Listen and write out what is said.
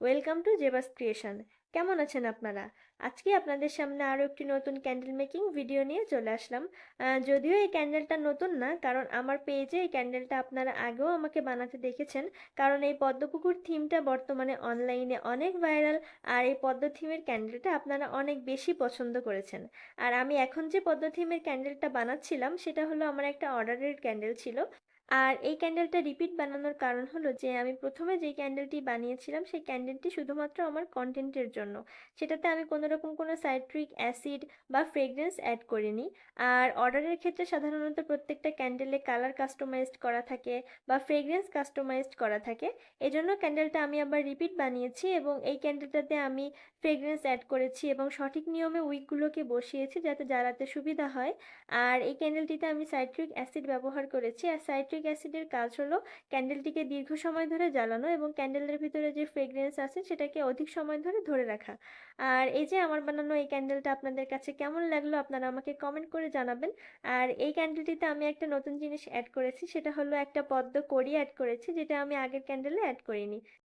Welcome to Jebas creation কেমন আছেন আপনারা? আজকে আপনাদের সামনে আরও একটি নতুন ক্যান্ডেল মেকিং ভিডিও নিয়ে চলে আসলাম। যদিও এই ক্যান্ডেলটা নতুন না, কারণ আমার পেজে এই ক্যান্ডেলটা আপনারা আগেও আমাকে বানাতে দেখেছেন। কারণ এই পদ্মপুকুর থিমটা বর্তমানে অনলাইনে অনেক ভাইরাল আর এই পদ্ম থিমের ক্যান্ডেলটা আপনারা অনেক বেশি পছন্দ করেছেন। আর আমি এখন যে পদ্ম থিমের ক্যান্ডেলটা বানাচ্ছিলাম, সেটা হলো আমার একটা অর্ডারের ক্যান্ডেল ছিল। আর এই ক্যান্ডেলটা রিপিট বানানোর কারণ হলো যে, আমি প্রথমে যে ক্যান্ডেলটি বানিয়েছিলাম, সেই ক্যান্ডেলটি শুধুমাত্র আমার কন্টেন্টের জন্য। সেটাতে আমি কোনো রকম কোনো সাইট্রিক অ্যাসিড বা ফ্রেগরেন্স অ্যাড করিনি। আর অর্ডারের ক্ষেত্রে সাধারণত প্রত্যেকটা ক্যান্ডেলে কালার কাস্টমাইজড করা থাকে বা ফ্রেগরেন্স কাস্টমাইজড করা থাকে। এজন্য ক্যান্ডেলটা আমি আবার রিপিট বানিয়েছি এবং এই ক্যান্ডেলটাতে আমি ফ্রেগরেন্স অ্যাড করেছি এবং সঠিক নিয়মে উইকগুলোকে বসিয়েছি যাতে জ্বালাতে সুবিধা হয়। আর এই ক্যান্ডেলটিতে আমি সাইট্রিক অ্যাসিড ব্যবহার করেছি। আর সাইট্রিক অ্যাসিডের কাজ হলো ক্যান্ডেলটিকে দীর্ঘ সময় ধরে জ্বালানো এবং ক্যান্ডেলের ভিতরে যে ফ্রেগরেন্স আছে, সেটাকে অধিক সময় ধরে ধরে রাখা। আর এই যে আমার বানানো এই ক্যান্ডেলটা আপনাদের কাছে কেমন লাগল আপনারা আমাকে কমেন্ট করে জানাবেন। আর এই ক্যান্ডেলটিতে আমি একটা নতুন জিনিস অ্যাড করেছি, সেটা হলো একটা পদ্ম কড়ি অ্যাড করেছি, যেটা আমি আগের ক্যান্ডেলে অ্যাড করিনি।